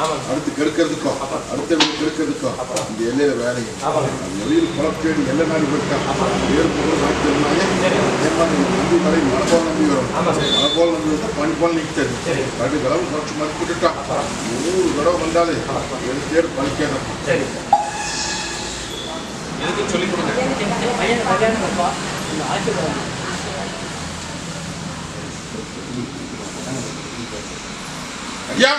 அடுத்து கெடுக்கிறதுக்கும் அடுத்த வீடு கெடுக்கிறதுக்கும் இந்த எல்லையில வேலையும். அது வெளியில் குழப்பேடி எல்லை நாடி போயிட்டான் வேறு பொருள் ஏமாந்து நம்பி வரை மழை போல் நம்பி வரும். ஆமாங்க. மழை போல் நம்பி வந்தா பனி போல் நிற்கிறது சரி. ரெண்டு தடவை குறைச்சி மறுத்து விட்டுட்டான் நூறு தடவை வந்தாலே ஏழு தேர் பலிக்கணும். சரி. எதுக்கு சொல்லி கொடுங்க பையன் கல்யாணம் அப்பா இந்த ஆசீர்வாதம் ஐயா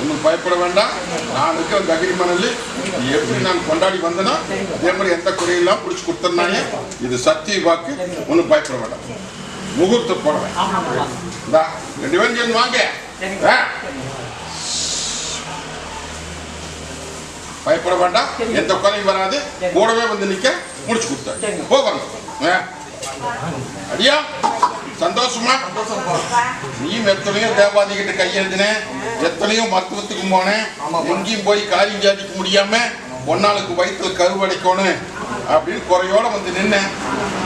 ஒன்றும் பயப்பட வேண்டாம். நான் இருக்கிற தகிரி மணல் எப்படி நான் கொண்டாடி வந்தேனோ அதே மாதிரி எந்த குறையெல்லாம் பிடிச்சி கொடுத்துருந்தாங்க இது சத்திய வாக்கு ஒன்றும் பயப்பட வேண்டாம். முகூர்த்தம் போடுவேன் ரெண்டு பேரும் சேர்ந்து வாங்க. பயப்பட வேண்டாம். எந்த குறையும் வராது. கூடவே வந்து நிற்க முடிச்சு கொடுத்தேன் போகணும் ஐயா சந்தோஷமா? நீயும் எத்தனையோ தேவாதிகிட்ட கையெழுதின எத்தனையோ மருத்துவத்துக்கு போனேன் எங்கேயும் போய் காரியம் சாதிக்க முடியாம பொன்னாளுக்கு வயிற்றுல கருவடைக்கணும் அப்படின்னு குறையோட வந்து நின்னேன்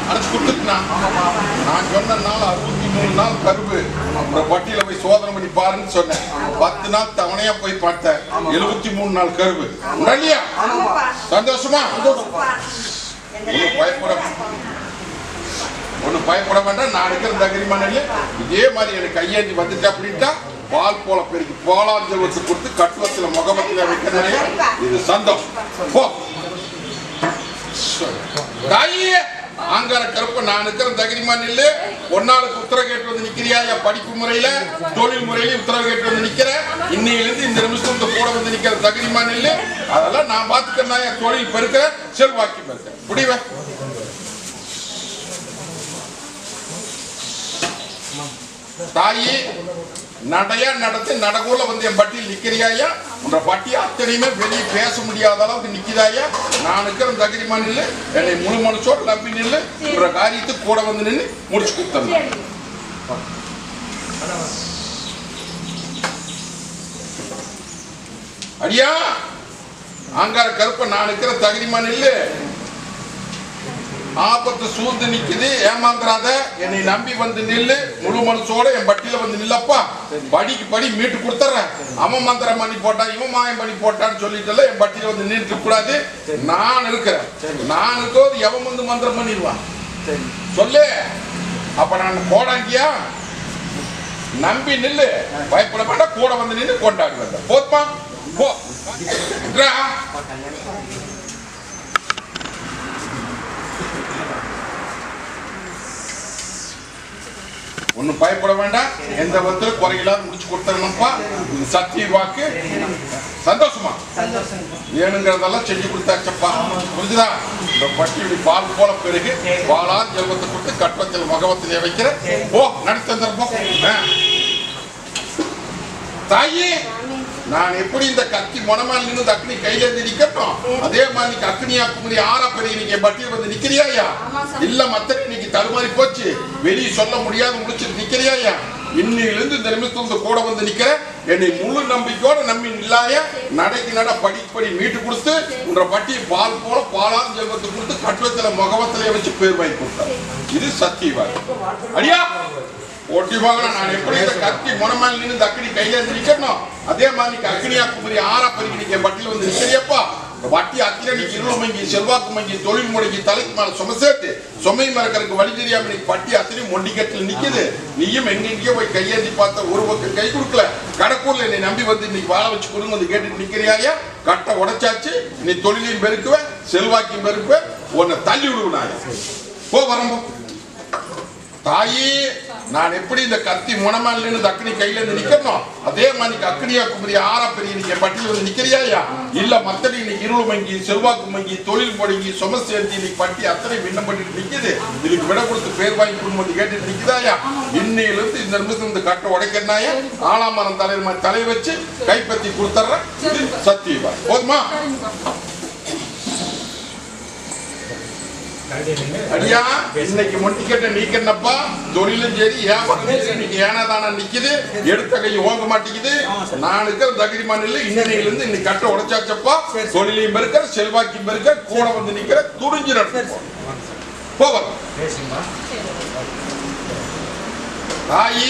அடைச்சு கொடுத்துட்டுனான் நான் சொன்ன நாள் அறுபத்தி மூணு நாள் கருவு. அப்புறம் பட்டியல போய் சோதனை பண்ணி பாருன்னு சொன்னேன் பத்து நாள் தவணையா போய் பார்த்தேன் எழுபத்தி மூணு நாள் கருவு. இல்லையா சந்தோஷமா? பயப்பட ஒன்றும் பயப்பட வேண்டாம். நான் இருக்கிற தகிரிமணில் இதே மாதிரி எனக்கு கையேந்தி வந்துட்டு அப்படின்ட்டா பால் போல பெருக்கு. போலாம் செல்வத்தை கொடுத்து கட்டுவத்துல முகமத்துல வைக்கிறதே இது சந்தோஷம். போ. தாயே ஆங்கார கருப்பு நான் இருக்கிற தகிரிமா நில்லு ஒன்னாளுக்கு உத்தரவு கேட்டு வந்து நிக்கிறியா? என் படிப்பு முறையில தொழில் முறையில உத்தரவு கேட்டு வந்து நிக்கிற? இன்னையிலிருந்து இந்த நிமிஷம் கூட வந்து நிக்கிற தகிரிமா நில்லு அதெல்லாம் நான் பாத்துக்கிறேன் என் தொழில் பெருக்கிற செல்வாக்கி பெருக்கிறேன் முடிவேன் தாயி நடையா நடத்தி நடகூர்ல வந்து என் பட்டியல் நிக்கிறியாயா உன்ற பட்டி அத்தனையுமே வெளியே பேச முடியாத அளவுக்கு நிக்கிறாயா நான் இருக்கிற தகிரிமா நில்லு என்னை முழு மனசோடு நம்பி நில்லு உன்ற காரியத்துக்கு கூட வந்து நின்று முடிச்சு கொடுத்தேன் அடியா ஆங்கார கருப்ப நான் இருக்கிற தகுதிமா நில்லு ஆபத்து சூழ்ந்து நிக்குது. ஏமாந்துறாத. என்னை நம்பி வந்து நில்லு. முழு மனசோட என் பட்டியல வந்து நில்லப்பா. படிக்கு படி மீட்டு கொடுத்துறேன். அவன் மந்திரம் பண்ணி போட்டான் இவன் மாயம் பண்ணி போட்டான்னு சொல்லிட்டு என் பட்டியல வந்து நின்று கூடாது நான் இருக்கிறேன். நான் இருக்கோது எவன் வந்து மந்திரம் பண்ணிடுவான்? சொல்லு. அப்ப நான் போடாங்கியா நம்பி நில்லு. பயப்பட வேண்டாம். கூட வந்து நின்று கொண்டாடி வந்த போத்மா போ ஒண்ணும் பயப்பட வேண்டாம். எந்த விதத்துல குறையில்லாத முடிச்சு கொடுத்துருங்கப்பா இது சத்திய வாக்கு. சந்தோஷமா? வேணுங்கிறதெல்லாம் செஞ்சு கொடுத்தாச்சப்பா. புரிஞ்சுதா? இந்த பட்டியடி பால் போல பெருகு. பாலா ஜெல்வத்தை கொடுத்து கட்டத்தில் மகவத்திலே வைக்கிற ஓ நடத்த போ. ஆ. தாயி நான் எப்படி இந்த கத்தி மொனமால் நின்று அக்னி கையில இருந்து நிக்கட்டும்? அதே மாதிரி அக்னியா குமரி ஆறா பெரிய நீங்க பட்டியல் வந்து நிக்கிறியாயா இல்ல மத்த இன்னைக்கு போச்சு வெளியே சொல்ல முடியாது முடிச்சு நிக்கிறியாயா இன்னிலிருந்து இந்த நிமிஷத்துல கூட வந்து நிக்கிற என்னை முழு நம்பிக்கையோட நம்பி நில்லாய நடைக்கு நட படிப்படி மீட்டு கொடுத்து உன்ற பட்டி பால் போல பாலான் செல்வத்தை கொடுத்து கட்டுவத்துல முகவத்திலே வச்சு பேர் வாங்கி கொடுத்தார். இது சத்தியவாதி அடியா? ஒட்டி பார்க்கலாம் நான் எப்படி இந்த கத்தி முனமால் நின்று இந்த அக்கினி கையில இருந்து நிக்கணும்? அதே மாதிரி நீ குமரி ஆறா பெருகி நீங்க பட்டியல் வந்து நிக்கிறியப்பா? வட்டி அக்கிரணிக்கு இருள் மங்கி செல்வாக்கு மங்கி தொழில் முடங்கி தலைக்கு மேல சுமசேட்டு சேர்த்து சுமை மறக்கறதுக்கு வழி தெரியாம நீ பட்டி அத்தனை மொண்டிக்கட்டில் நிக்குது. நீயும் எங்கெங்கேயோ போய் கையேந்தி பார்த்த ஒரு பக்கம் கை கொடுக்கல. கடக்கூர்ல என்னை நம்பி வந்து இன்னைக்கு வாழ வச்சு கொடுங்க வந்து கேட்டு நிக்கிறியாயா கட்டை உடைச்சாச்சு. நீ தொழிலையும் பெருக்குவ செல்வாக்கையும் பெருக்குவ உன்னை தள்ளி விடுவேன் போ வரம்போ. தாயே நான் எப்படி இந்த கத்தி முனமால் நின்று இந்த அக்னி கையில இருந்து நிக்கணும் அதே மாதிரி அக்னியா குமரி ஆறா பெரிய நீங்க பட்டியல வந்து நிக்கிறியாயா இல்ல மத்தடி இன்னைக்கு இருள் மங்கி செல்வாக்கு மங்கி தொழில் முடங்கி சும சேர்த்து இன்னைக்கு பட்டி அத்தனை விண்ணம் பண்ணிட்டு நிக்குது. இதுக்கு விட கொடுத்து பேர் வாங்கி கொடுக்கும் வந்து கேட்டுட்டு நிக்குதாயா இன்னையில இருந்து இந்த நிமிஷம் இந்த கட்டை உடைக்கிறனாயா ஆலாமரம் தலைவர் மாதிரி தலையை வச்சு கைப்பற்றி கொடுத்துட்றேன். சத்தியவா போதுமா? அடியா இன்னைக்கு மொட்டிக்கட்ட நீக்கன்னப்பா தொழிலும் சரி வியாபாரம் சரி இன்னைக்கு ஏனாதானா நிக்குது? எடுத்த கை ஓங்க மாட்டேங்குது. நான் இருக்கிற தகிரிமா நில்லு இன்னையில இருந்து இன்னைக்கு கட்ட உடைச்சாச்சப்பா. தொழிலையும் பெருக்கிற செல்வாக்கியும் பெருக்க கூட வந்து நிக்கிற துணிஞ்சு நடக்கும் போவா பேசுங்கம்மா. தாயி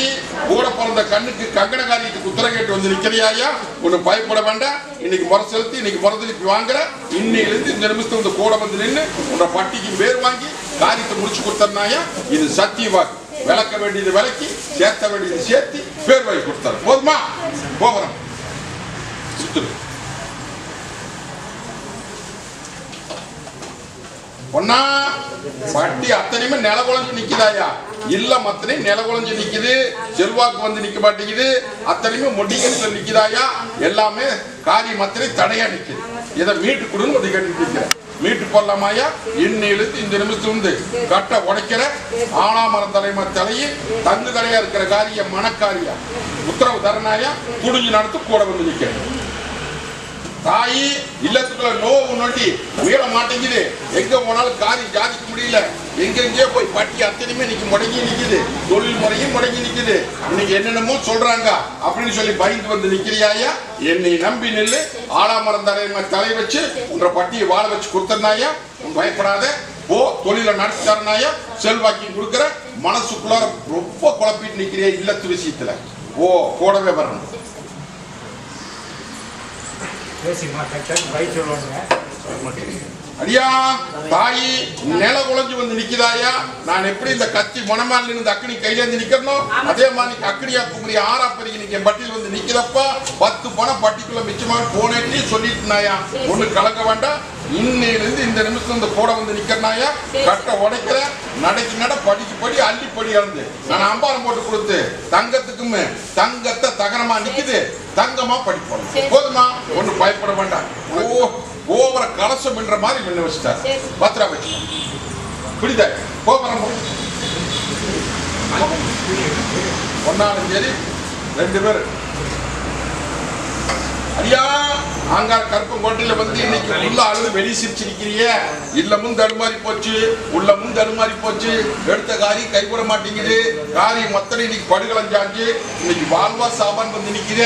கூட பிறந்த கண்ணுக்கு கங்கணகாரியத்துக்கு உத்தரம் கேட்டு வந்து நிக்கிறியாயா ஒன்னும் பயப்பட வேண்டாம். இன்னைக்கு முறை செலுத்தி இன்னைக்கு முறை திருப்பி வாங்குற. இன்னையிலிருந்து இந்த நிமிஷத்துல இந்த கூட வந்து நின்று உன்னோட பட்டிக்கு பேர் வாங்கி காரியத்தை முடிச்சு கொடுத்தனாயா இது சத்திய வாக்கு. விளக்க வேண்டியது விளக்கி சேர்த்த வேண்டியது சேர்த்து பேர் வாங்கி கொடுத்தாரு போதுமா? போகிறோம் சுத்துரு ஒன்னா வட்டி அத்தனையுமே நில குழஞ்சு நிக்கிறாயா இல்லம் அத்தனை நில குழஞ்சு நிக்குது செல்வாக்கு வந்து நிக்க மாட்டேங்குது அத்தனையுமே முடிக்கல நிக்குதாயா? எல்லாமே காரியம் அத்தனை தடையா நிக்குது. இதை மீட்டு கொடுன்னு ஒரு கேட்டு நிக்கிறேன் மீட்டு கொள்ளமாயா? இன்னிலிருந்து இந்த நிமிஷம் இருந்து கட்ட உடைக்கிற ஆனாமரம் தலைமை தலையை தங்கு தலையா இருக்கிற காரியம் மனக்காரியா உத்தரவு தரனாயா? துணிஞ்சு நடத்து கூட வந்து நிற்கிறேன் தாயி இல்லத்துக்குள்ள நோவு நொண்டி உயர மாட்டேங்குது. எங்க போனாலும் காரி ஜாதிக்க முடியல. எங்கெங்கே போய் பட்டி அத்தனையுமே இன்னைக்கு முடங்கி நிக்குது. தொழில் முறையும் முடங்கி நிக்குது. இன்னைக்கு என்னென்னமோ சொல்றாங்க. அப்படின்னு சொல்லி பயந்து வந்து நிக்கிறியாயா என்னை நம்பி நில்லு. ஆலாமரம் தலை தலை வச்சு உன்ற பட்டியை வாழ வச்சு கொடுத்தனாயா பயப்படாத. போ தொழில நடத்தி செல்வாக்கி கொடுக்குற மனசுக்குள்ள ரொம்ப குழப்பிட்டு நிற்கிறியா இல்லத்து விஷயத்துல? ஓ கூடவே வரணும். பேசிமா டக்கு டக்கு பயிற்சி சொல்லுவாங்க அடியா தாயி நில குழஞ்சு வந்து நிக்குதாயா? நான் எப்படி இந்த கத்தி மணமால் இருந்து அக்னி கையில இருந்து நிக்கணும் அதே மாதிரி அக்னியா குமரி ஆறா பெருகி நிக்க பட்டியல் வந்து நிக்கிறப்ப பத்து பணம் பட்டிக்குள்ள மிச்சமா போனேன்னு சொல்லிட்டுனாயா? ஒண்ணு கலக்க வேண்டாம். இன்னையிலிருந்து இந்த நிமிஷம் இந்த கூட வந்து நிக்கிறனாயா? கட்ட உடைக்கிற நடைக்கு நட படிக்கு படி அள்ளி படி இறந்து நான் அம்பாரம் போட்டு கொடுத்து தங்கத்துக்குமே தங்கத்தை தகரமா நிக்குது. தங்கமா படிப்போம். போதுமா? ஒண்ணு பயப்பட வேண்டாம். ஓ ஓவர கலசம் என்ற மாதிரி முன்ன வச்சுட்டார். பத்திரா வச்சு. பிடித்த கோபுரம் ஒன்னாலும் சரி ரெண்டு பேர். ஐயா ஆங்கார கருப்பங்கோட்டையில வந்து இன்னைக்கு உள்ள அழுது வெளி சிரிச்சிருக்கிறிய இல்லமும் தடுமாறி போச்சு உள்ளமும் தடுமாறி போச்சு. எடுத்த காரியம் கைகூட மாட்டேங்குது. காரியம் மொத்தம் இன்னைக்கு படுகளஞ்சாஞ்சு இன்னைக்கு வாழ்வா சாபான் வந்து நிக்கிற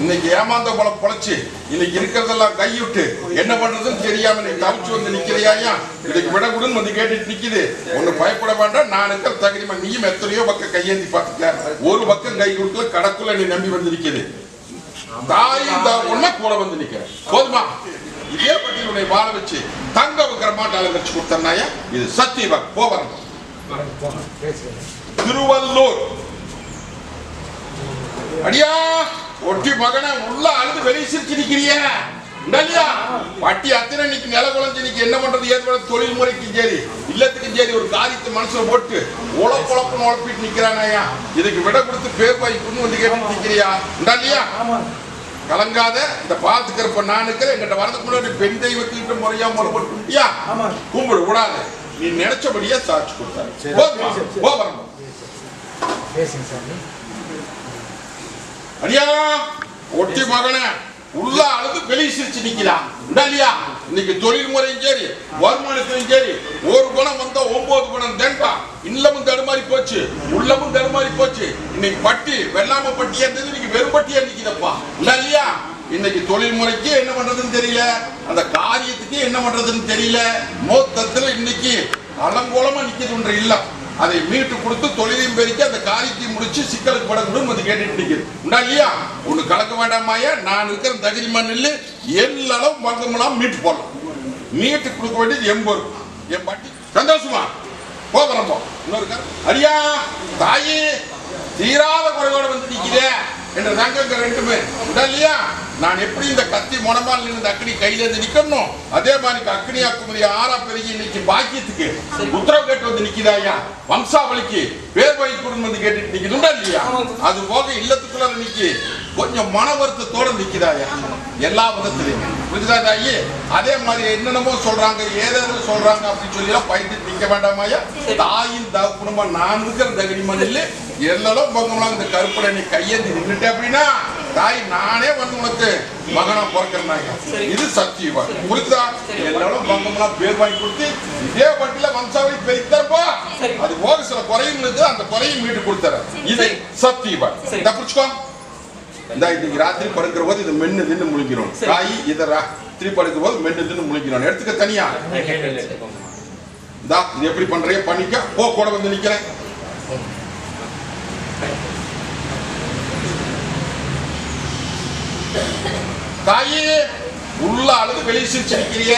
இன்னைக்கு ஏமாந்த போல பொழைச்சு இன்னைக்கு இருக்கிறதெல்லாம் கைவிட்டு என்ன பண்றதுன்னு தெரியாம நீ தவிச்சு வந்து நிக்கிறியாயா இன்னைக்கு விடக்கூடன்னு வந்து கேட்டுட்டு நிக்குது. ஒண்ணு பயப்பட வேண்டாம் நான் இருக்கிற தகுதிமா நீயும் எத்தனையோ பக்கம் கையேந்தி பார்த்துக்க. ஒரு பக்கம் கை கொடுக்கல கடக்குள்ள நீ நம்பி வந்து நிக்குது. தாயும் தகப்பனா கூட வந்து நிக்கிறேன் போதுமா? இதே பற்றி உன்னை வாழ வச்சு தங்க வைக்கிற மாட்டாள வச்சு கொடுத்தனாயா இது சத்தியவாக் போவரம் திருவள்ளூர். அடியா ஒட்டி மகனை உள்ள அழுது வெளியே சிரிச்சு நிக்கிறியா. இல்லையா பட்டி அத்தனை இன்னைக்கு நில குழஞ்சு இன்னைக்கு என்ன பண்றது? ஏது பண்றது? தொழில் முறைக்கும் சரி இல்லத்துக்கும் சரி ஒரு காரியத்தை மனசுல போட்டு உழப்புழப்புன்னு உழப்பிட்டு நிக்கிறானாயா? இதுக்கு விட கொடுத்து பேர் பாய்க்குன்னு வந்து கேட்டு நிக்கிறியா? இல்லையா கலங்காத இந்த பாத்துக்கிறப்ப நான் இருக்கிறேன் எங்கிட்ட வரதுக்கு முன்னாடி பெண் தெய்வத்துக்கிட்ட முறையா முறைப்பட்டு ஆமாம். கும்பிடு விடாத நீ நினைச்சபடியே சாட்சி கொடுத்தாரு. போ வரணும். அடியா ஒட்டி மகனே உள்ள அழுது வெளியே சிரிச்சு நிக்கிறான். இல்லையா இன்னைக்கு தொழில் முறையும் சரி வருமானத்திலும் சரி ஒரு குணம் வந்தா ஒன்பது குணம் தேண்டா இல்லமும் தடுமாறி போச்சு உள்ளமும் தடுமாறி போச்சு. இன்னைக்கு பட்டி வெள்ளாம பட்டியா இருந்தது இன்னைக்கு வெறும் பட்டியா நிக்குதப்பா. இல்லையா இன்னைக்கு தொழில் முறைக்கு என்ன பண்றதுன்னு தெரியல அந்த காரியத்துக்கு என்ன பண்றதுன்னு தெரியல. மொத்தத்துல இன்னைக்கு அலங்கோலமா நிக்குதுன்ற இல்லம். அதை மீட்டு கொடுத்து தொழிலையும் பெருக்கி அந்த காரியத்தையும் முடிச்சு சிக்கலுக்கு படக்கூடும் வந்து கேட்டுட்டு நிக்குது உண்டா இல்லையா? ஒண்ணு கலக்க வேண்டாமாயா நான் இருக்கிற தகுதி மண்ணில் எல்லளவு பங்கமெல்லாம் மீட்டு போடலாம். மீட்டு கொடுக்க வேண்டியது எம்பது என் பாட்டி. சந்தோஷமா? போகிறோம் போ. இன்னொரு அரியா தாயே தீராத குறைவோடு வந்து நிற்கிறேன் என்ற தங்கங்க ரெண்டுமே. உண்டா இல்லையா? நான் எப்படி இந்த கத்தி முனமால் நின்று அக்னி கையில இருந்து நிக்கணும் அதே மாதிரி அக்னி அக்குமதி ஆறா பெருகி இன்னைக்கு பாக்கியத்துக்கு உத்தரவு கேட்டு வந்து நிக்குதாயா வம்சாவளிக்கு பேர் வைக்கூடும் வந்து கேட்டுட்டு நிக்கணும்டா இல்லையா? அது போக இல்லத்துக்குள்ள நிக்கி கொஞ்சம் மன வருத்தத்தோட நிக்குதாயா எல்லா விதத்திலையும். புரிஞ்சுதா தாயி அதே மாதிரி என்னென்னமோ சொல்றாங்க ஏதேதோ சொல்றாங்க அப்படின்னு சொல்லி எல்லாம் பயந்து நிக்க வேண்டாமாயா தாயின் குடும்பம் நான் இருக்கிற தகுதி மண்ணில் எல்லாரும் பங்கம்லாம் இந்த கருப்பில் நீ கையேந்தி நின்றுட்ட அப்படின்னா தாய் நானே வந்து உனக்கு மகனா பிறக்கிறனாங்க இது சத்தியவா புரியுதா எல்லாரும் பங்கம்லாம் பேர் வாங்கி கொடுத்து இதே வண்டியில வம்சாவளி பெய்தப்பா அது போக சில குறையும் இருக்கு அந்த குறையும் மீட்டு கொடுத்துற இது சத்தியவா தப்பிச்சுக்கோ இந்த இன்னைக்கு ராத்திரி படுக்கிற போது இது மென்னு தின்னு முழிக்கிறோம். தாய் இதை ராத்திரி படுக்கிற போது மென்னு தின்னு முழிக்கிறோம். எடுத்துக்க தனியா? இந்தா இது எப்படி பண்றீங்க? பண்ணிக்க. போ கூட வந்து நிக்கிறேன். தாயி உள்ள அழுது வெளியே சிரிச்சிருக்கிறிய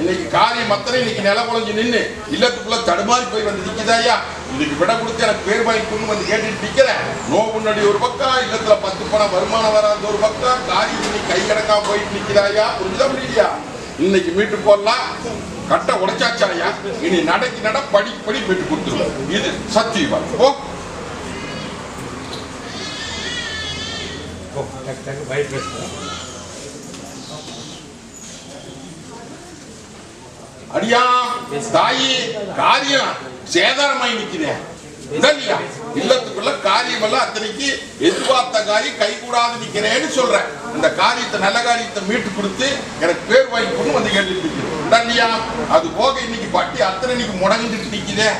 இன்னைக்கு காரியம் மத்தனை இன்னைக்கு நில குழஞ்சு நின்று இல்லத்துக்குள்ள தடுமாறி போய் வந்து நிக்குதாயா இன்னைக்கு விட கொடுத்து எனக்கு பேர் வாங்கி கொண்டு வந்து கேட்டுட்டு நிக்கிறேன் நோ முன்னாடி ஒரு பக்கம் இல்லத்துல பத்து பணம் வருமானம் வராத ஒரு பக்கம். காரியம் இன்னைக்கு கை கிடக்காம போயிட்டு நிக்கிறாயா புரிஞ்சுதா முடியலையா? இன்னைக்கு மீட்டு போடலாம். கட்ட உடைச்சாச்சாயா இனி நடக்கி நட படி படி மீட்டு கொடுத்துருவோம். இது சத்தியமா ஓ டக்கு டக்கு அடியா தாயி காரியம். சேதாரமாய் நிக்கிறே இல்லையா இல்லத்துக்குள்ள காரியம் எல்லாம் அத்தனைக்கு எதிர்பார்த்த காரியம் கை கூடாது நிக்கிறேன்னு சொல்றேன். இந்த காரியத்தை நல்ல காரியத்தை மீட்டு கொடுத்து எனக்கு பேர் வாங்கி கொண்டு வந்து கேட்டுட்டு இல்லையா அது போக இன்னைக்கு பட்டி அத்தனை இன்னைக்கு முடங்கிட்டு நிக்குதே.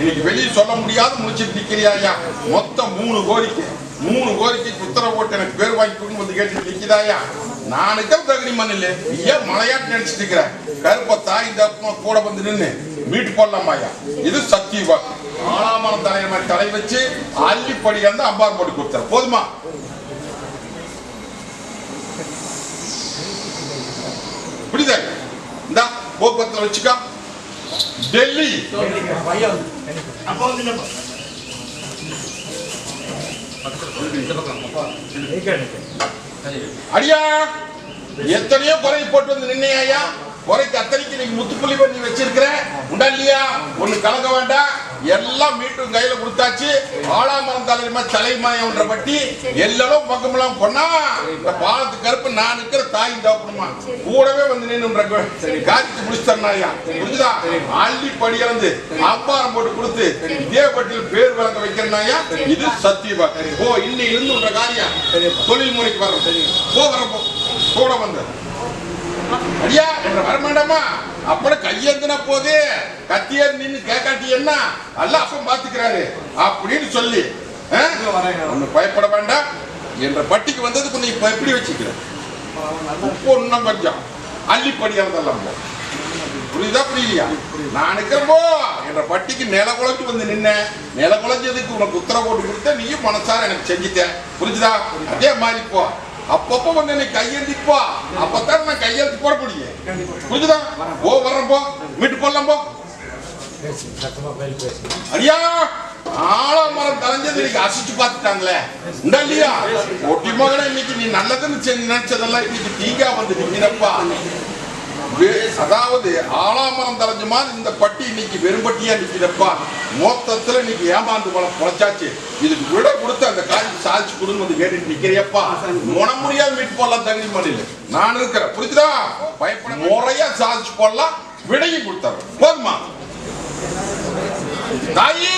இன்னைக்கு வெளியே சொல்ல முடியாது முடிச்சிட்டு நிக்கிறியா ஐயா? மொத்தம் மூணு கோரிக்கை மூணு கோரிக்கைக்கு உத்தரவு போட்டு எனக்கு பேர் வாங்கி கொண்டு வந்து கேட்டுட்டு நிக்குதாயா? நானுக்கே தகுதி மண்ணில் ஏன் மலையாட்டு நினைச்சிட்டு இருக்கிற. கருப்பத்தா இந்த அம்மா கூட வந்து நின்னு மீட்டு போடலாமாயா இது சத்தியவா ஆளாமன தலைவர் மாதிரி தலை வச்சு அள்ளிப்படி வந்து அம்பார் போட்டு கொடுத்தாரு. போதுமா? புரியுதா? இந்தா போக்குவரத்துல வச்சுக்கா. டெல்லி. நிற்க நிற்க அடியா! எத்தனையோ குறை போட்டு வந்து நின்னையா ஐயா? குறைக்கு அத்தனைக்கு நீங்க முத்துப்புள்ளி பண்ணி வச்சிருக்கிற உண்டா இல்லையா? ஒண்ணு கலக்க வேண்டாம். எல்லாம் கையில கொடுத்தாச்சு. ஆளாமரம் தலைமா தலைமாயன்ற பட்டி. எல்லாரும் பக்கமெல்லாம் பொண்ணா இந்த பாலத்து கருப்பு நான் இருக்கிற தாய் தோப்பணுமா கூடவே வந்து நின்னுன்ற காய்ச்சி முடிச்சுட்டா புரிஞ்சுதா? அள்ளி படி இறந்து அப்பாரம் போட்டு கொடுத்து தேவப்பட்டியில் பேர் வழங்க வைக்கிறனாயா இது சத்தியமா ஓ இன்னைக்கு இருந்து உன்ற காரியம். தொழில் முறைக்கு வர்றோம். போ வரப்போ. கூட வந்த. அடியா என்ற வரமாட்டாமா? அப்பட கையேந்தின போது கத்தியர் நின்னு கேட்காட்டி என்ன? அல்ல அப்ப பாத்துக்கிறாரு அப்படின்னு சொல்லி ஒண்ணு பயப்பட வேண்டாம். என்ற பட்டிக்கு வந்ததுக்கு நீ இப்ப எப்படி வச்சுக்கிற? இப்போ இன்னும் கொஞ்சம். அள்ளிப்படி இறந்தெல்லாம் போ. புரியுதா புரியலையா? நான் இருக்கிறப்போ என்ற பட்டிக்கு நில குழஞ்சு வந்து நின்ன. நில குழஞ்சதுக்கு உனக்கு உத்தரவு போட்டு கொடுத்த நீயும் மனசார எனக்கு செஞ்சுட்ட. புரிஞ்சுதா? அதே மாதிரி போ. அப்பப்போ வந்து நீ கையெழுத்திப்போ அப்பதான் நான் கையெழுத்து போட முடியும். புரிஞ்சுதா? ஓ வர்றேன் போ. மீட்டு போடலாம் போ. பேசுங்க சத்தமாக பைக் ஆலமரம் தலைஞ்சது நீங்க அசிச்சு பார்த்துட்டாங்களே. உண்டா இல்லையா? ஒட்டி மகன இன்னைக்கு நீ நல்லதுன்னு செஞ்சு நினைச்சதெல்லாம் இன்னைக்கு தீங்கா வந்து நிக்கிறப்பா அதாவது ஆலாமரம் தலைஞ்ச மாதிரி இந்த பட்டி இன்னைக்கு வெறும்பட்டியா நிக்கிறப்பா. மொத்தத்துல இன்னைக்கு ஏமாந்து பழம் பொழைச்சாச்சு. இதுக்கு விட கொடுத்து அந்த காய்ச்சி சாதிச்சு கொடுன்னு வந்து கேட்டு நிக்கிறியப்பா. முனம் முடியாது மீட்டு போடலாம் தகுதி மண்ணில் நான் இருக்கிறேன். புரிஞ்சுதா? பயப்பட முறையா சாதிச்சு போடலாம். விடையும் கொடுத்தாரு போதுமா? தாயே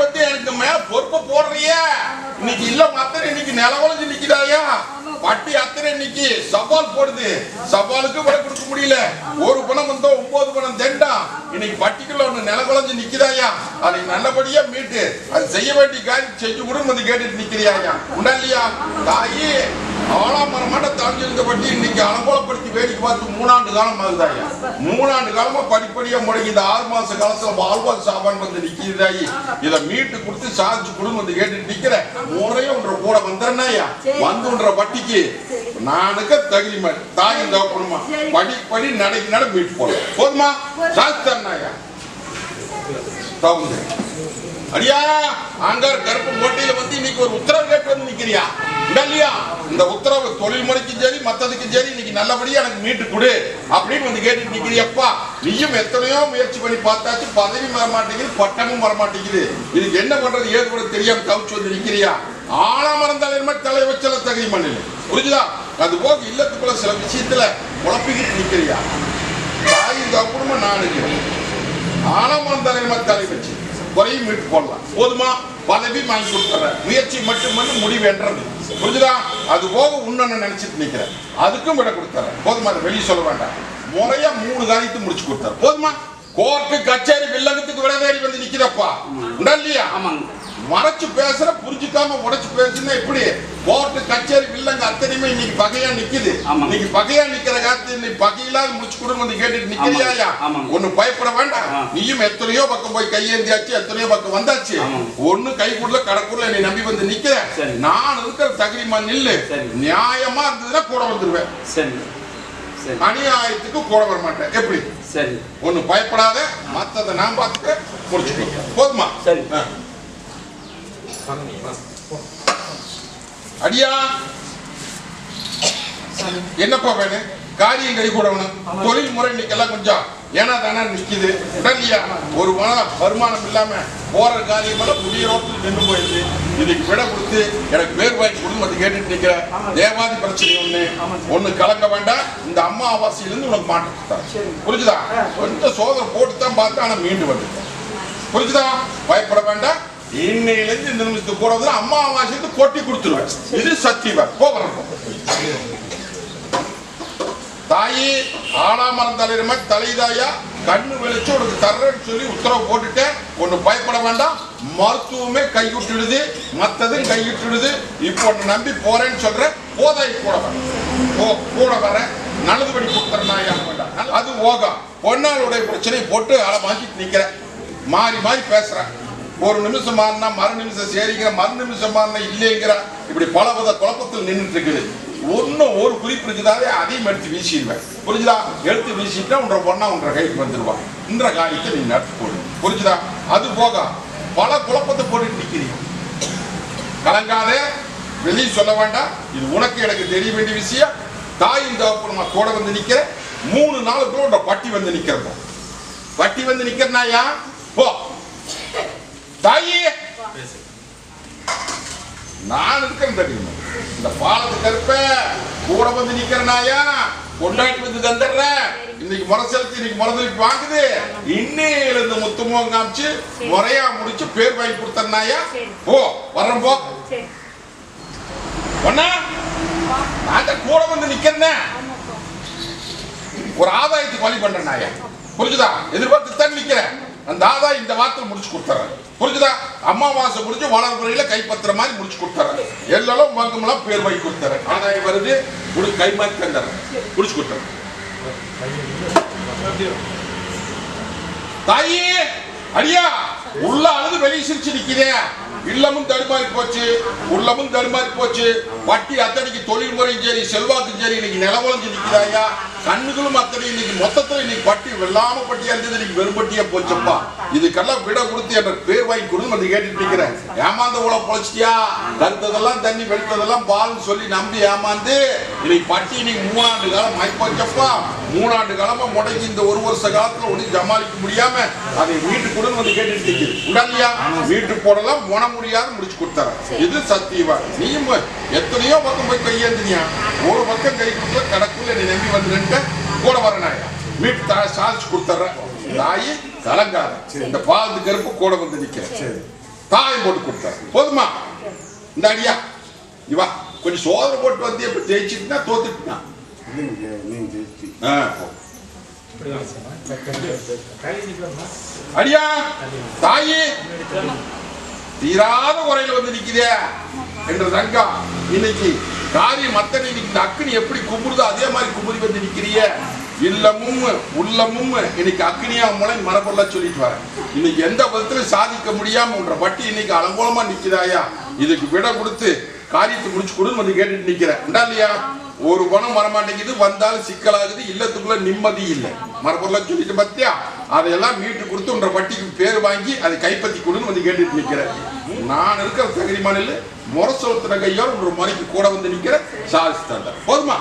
வந்து எனக்கு மேல பொறுப்பு போடுறிய. இன்னைக்கு இல்ல மாத்திரம் இன்னைக்கு நிலவளைஞ்சு நிக்கிறாயா பட்டி அத்தனை இன்னைக்கு சவால் போடுது. சவாலுக்கு விட கொடுக்க முடியல. ஒரு பணம் வந்தோ ஒன்பது பணம் தெண்டா. இன்னைக்கு பட்டிக்குள்ள ஒண்ணு நில குழஞ்சு நிக்கிறாயா அதை நல்லபடியா மீட்டு. அது செய்ய வேண்டிய காரியம் செஞ்சு கூட வந்து கேட்டுட்டு நிக்கிறியாயா? உண்டா இல்லையா? தாயே ஆளாமரம் மாட்ட தாழ்ந்திருந்த பட்டி இன்னைக்கு அனுகூலப்படுத்தி வேடிக்கை பார்த்து மூணாண்டு காலம் ஆகுதாயா மூணாண்டு காலமா படிப்படியா முடங்கி இந்த ஆறு மாச காலத்துல வாழ்வாள் சாப்பான் வந்து நிக்கிறாயி இத மீட்டு கொடுத்து சாதிச்சு கொடுன்னு வந்து கேட்டுட்டு நிக்கிற முறையும் ஒன்ற கூட வந்துடுறனாயா வந்து ஒன்ற பட்டிக்கு நானுக்கு தகுதி மாதிரி. தாயும் தகப்பணுமா படி படி நடைக்கு நட மீட்டு போல போதுமா? சாதிச்சு தரனாயா தகுந்த அடியா ஆண்டார் கருப்பு மூட்டையில வந்து இன்னைக்கு ஒரு உத்தரவு கேட்டு வந்து நிக்கிறியா? இல்லையா? இந்த உத்தரவு தொழில் முறைக்கும் சரி மத்ததுக்கும் சரி இன்னைக்கு நல்லபடியா எனக்கு மீட்டு கொடு அப்படின்னு வந்து கேட்டுட்டு நிக்கிறியப்பா. நீயும் எத்தனையோ முயற்சி பண்ணி பார்த்தாச்சு பதவி வர மாட்டேங்குது பட்டமும் வர மாட்டேங்குது. இதுக்கு என்ன பண்றது ஏது கூட தெரியாம தவிச்சு வந்து நிக்கிறியா? ஆழமரம் தலைவர் மாதிரி தலை வச்சல தகுதி மண்ணில். புரிஞ்சுதா? அது போக இல்லத்துக்குள்ள சில விஷயத்துல குழப்பிக்கிட்டு நிக்கிறியா? தாய் இந்த குடும்பம் நான் இருக்கிறேன் தலைவர் தலை வச்சு. குறையும் மீட்டு போடலாம். போதுமா? பதவி வாங்கி கொடுத்துறேன் முயற்சி மட்டும் பண்ணி முடிவேன்றது. புரிஞ்சுதா? அது போக உன்னன்னு நினைச்சிட்டு நிக்கிறேன். அதுக்கும் விட கொடுத்துறேன். போதுமா? அதை வெளியே சொல்ல வேண்டாம். முறையா மூணு காரியத்தை முடிச்சு கொடுத்தாரு போதுமா? கோர்ட்டு கச்சேரி வில்லங்கத்துக்கு விட தேடி வந்து நிக்கிறப்பா இல்லையா? ஆமாங்க. மறைச்சு பேசுற புரிஞ்சுக்காம உடைச்சு பேசுனா எப்படி கோர்ட்டு கச்சேரி வில்லங்க அத்தனையுமே இன்னைக்கு பகையா நிக்குது. இன்னைக்கு பகையா நிக்கிற காலத்து நீ பகையில்லாத முடிச்சு கொடுங்க வந்து கேட்டுட்டு. ஆமாங்க. ஒண்ணு பயப்பட வேண்டாம். நீயும் எத்தனையோ பக்கம் போய் கையேந்தியாச்சு எத்தனையோ பக்கம் வந்தாச்சு. ஒண்ணு கைக்குள்ள கடக்குள்ள நீ நம்பி வந்து நிக்கிற சரி. நான் இருக்கிற தகுதிமா நில்லு. நியாயமா இருந்ததுன்னா கூட வந்துருவேன் சரி சரி அநியாயத்துக்கு கூட வர மாட்டேன் எப்படி சரி ஒண்ணு பயப்படாத மத்தத நான் பார்த்துட்டு முடிச்சுக்கோ போதுமா சரி. அடியா என்னப்பா வேணும் காரியம் கை கூடவணும் தொழில் முறை இன்னைக்கெல்லாம் கொஞ்சம் ஏனா தானே நிக்குது. உடல்லையா ஒரு மன- வருமானம் இல்லாம போற காரியம் எல்லாம் புதிய ரோட்டில் நின்று போயிடுது. இதுக்கு விட கொடுத்து எனக்கு பேர் வாங்கி கொடுத்து வந்து கேட்டுட்டு நிக்கிற தேவாதி பிரச்சனை ஒண்ணு. ஒண்ணு கலங்க வேண்டாம். இந்த அம்மா ஆவாசியிலிருந்து உனக்கு மாட்டேன் புரிஞ்சுதா? கொஞ்சம் சோதனை போட்டு தான் பார்த்து ஆனா மீண்டு வந்து புரிஞ்சுதா? பயப்பட வேண்டாம். இன்னையிலிருந்து இந்த நிமிஷத்துக்கு கூட வந்து அம்மா அமாவாசைக்கு கொட்டி கொடுத்துருவேன். இது சத்தியவன் போகிறோம் தாயி ஆலாமரம் தலைவர் தலைதாயா கண்ணு வெளிச்சு உனக்கு தர்றேன்னு சொல்லி உத்தரவு போட்டுட்டேன் ஒண்ணு பயப்பட வேண்டாம். மருத்துவமே கைவிட்டுடுது. மத்ததும் கைவிட்டுடுது. இப்போ உன்னை நம்பி போறேன்னு சொல்ற போதாய் கூட போ கூட வர நல்லதுபடி கொடுத்துறேன் வேண்டாம். அது ஓகா பொன்னாளுடைய பிரச்சனை போட்டு அலை மாற்றிட்டு நிக்கிறேன். மாறி மாறி பேசுறேன். ஒரு நிமிஷம் மாறினா மறு நிமிஷம் சரிங்கிற மறு நிமிஷம் மாறினா இல்லைங்கிற இப்படி பல வித குழப்பத்தில் நின்றுட்டு இருக்குது ஒன்னும் ஒரு குறிப்பு இருக்குதாவே அதையும் எடுத்து வீசிடுவேன். புரிஞ்சுதா? எடுத்து வீசிட்டா உன்ற பொண்ணா உன்ற கைக்கு வந்துடுவான் இன்ற காரியத்தை நீ நடத்தி போடு புரிஞ்சுதா? அது போக பல குழப்பத்தை போட்டுட்டு நிக்கிறீங்க. கலங்காதே. வெளியே சொல்ல வேண்டாம். இது உனக்கு எனக்கு தெரிய வேண்டிய விஷயம். தாயின் தகப்பனுமா கூட வந்து நிற்கிறேன் மூணு நாளுக்குள்ள உன்ற பட்டி வந்து நிற்கிறப்போ வட்டி வந்து நிக்கிறனாயா போ. தாயி. நான் இருக்கிறேன் தெரியுமா? இந்த பாலத்து கருப்ப கூட வந்து நிக்கிறனாயா கொண்டாடி வந்து தந்துடுறேன் இன்னைக்கு முறை செலுத்தி இன்னைக்கு முறதலுக்கு வாங்குது. இன்னையில இருந்து முத்துமுகம் காமிச்சு முறையா முடிச்சு பேர் வாங்கி கொடுத்தனாயா போ வர்றேன் போ. நான் தான் கூட வந்து நிக்கிறேன். ஒரு ஆதாயத்துக்கு வழி பண்றேன் நாயா. புரிஞ்சுதா? எதிர்பார்த்து தான் நிக்கிறேன். அந்த தாதா இந்த வாரத்தில் முடிச்சு கொடுத்துறேன். புரிஞ்சுதா? அம்மாவாசை முடிஞ்சு வளர்முறையில கைப்பற்றுற மாதிரி முடிச்சு கொடுத்துறேன். எல்லாம் வங்கமெல்லாம் பேர் வாங்கி கொடுத்துறேன். ஆதாயம் வருது முடி கை மாற்றி தந்துடுறேன் முடிச்சு கொடுத்துறேன். தாயே அடியா உள்ள அழுது வெளியே சிரிச்சு நிக்கிறே இல்லமும் தடுமாறி போச்சு உள்ளமும் தடுமாறி போச்சு. வட்டி அத்தனைக்கு தொழில் முறையும் சரி செல்வாக்கும் சரி இன்னைக்கு நிலவலஞ்சு நிற்கிறாயா கண்ணுகளும் அத்தனை இன்னைக்கு மொத்தத்துல இன்னைக்கு பட்டி வெள்ளாம பட்டியா இருந்தது இன்னைக்கு வெறும் போச்சப்பா. இதுக்கெல்லாம் விட கொடுத்து என்ற பேர் வாங்கி கொடுன்னு வந்து கேட்டுட்டு இருக்கிறேன். ஏமாந்த உள்ள பொழைச்சிட்டியா? கருத்ததெல்லாம் தண்ணி வெளுத்ததெல்லாம் பால்னு சொல்லி நம்பி ஏமாந்து இன்னைக்கு பட்டி இன்னைக்கு மூணாண்டு காலம் ஆயிப்போச்சப்பா. மூணாண்டு காலமா முடங்கி இந்த ஒரு வருஷ காலத்துல ஒன்றும் சமாளிக்க முடியாம அதை வீட்டுக்கு வந்து கேட்டுட்டு நிக்குது உடனே வீட்டுக்கு போடலாம் முன முடியாது முடிச்சு கொடுத்தாரு இது சத்தியவா நீயும் எத்தனையோ பக்கம் போய் கையேந்தினியா? ஒரு பக்கம் கை கொடுக்கல கடக்குள்ள நீ நம்பி வந்துட்டு கூட வரனாயா வீட்டு தா சாதிச்சு கொடுத்துட்றேன் தாயி கலங்காத இந்த பாலத்து கருப்பு கூட வந்து நிக்கிறேன் தாயம் போட்டு கொடுத்தாரு போதுமா? இந்த அடியா. இவா கொஞ்சம் சோதனை போட்டு வந்து எப்படி ஜெயிச்சுட்டுனா தோத்துட்டுனா? அடியா தாயி. தீராத உரையில் வந்து நிற்குதே என்ற ரங்கா. இன்னைக்கு காரியம் மத்தனை இன்னைக்கு அக்னி எப்படி கும்பிடுதோ அதே மாதிரி கும்பிடி வந்து நிற்கிறிய இல்லமும் உள்ளமும் இன்னைக்கு அக்னியா மூலம் மரபொல்ல சொல்லிட்டு வரேன். இன்னைக்கு எந்த விதத்திலும் சாதிக்க முடியாம உன்ற வட்டி இன்னைக்கு அலங்கோலமா நிக்குதாயா? இதுக்கு விட கொடுத்து காரியத்தை முடிச்சு கொடுன்னு வந்து கேட்டுட்டு நிக்கிறேன். உண்டா இல்லையா? ஒரு பணம் வரமாட்டேங்குது வந்தாலும் சிக்கலாகுது இல்லத்துக்குள்ள நிம்மதி இல்லை. மரபொருள சொல்லிட்டு பத்தியா? அதையெல்லாம் மீட்டு கொடுத்து உன்ற வட்டிக்கு பேர் வாங்கி அதை கைப்பற்றி கொடுன்னு வந்து கேட்டுட்டு நிற்கிறேன் நான் இருக்கிற தகுதி மாநில முறை கையோடு ஒரு முறைக்கு கூட வந்து நிற்கிற சாதிச்சு தந்தேன் போதுமா?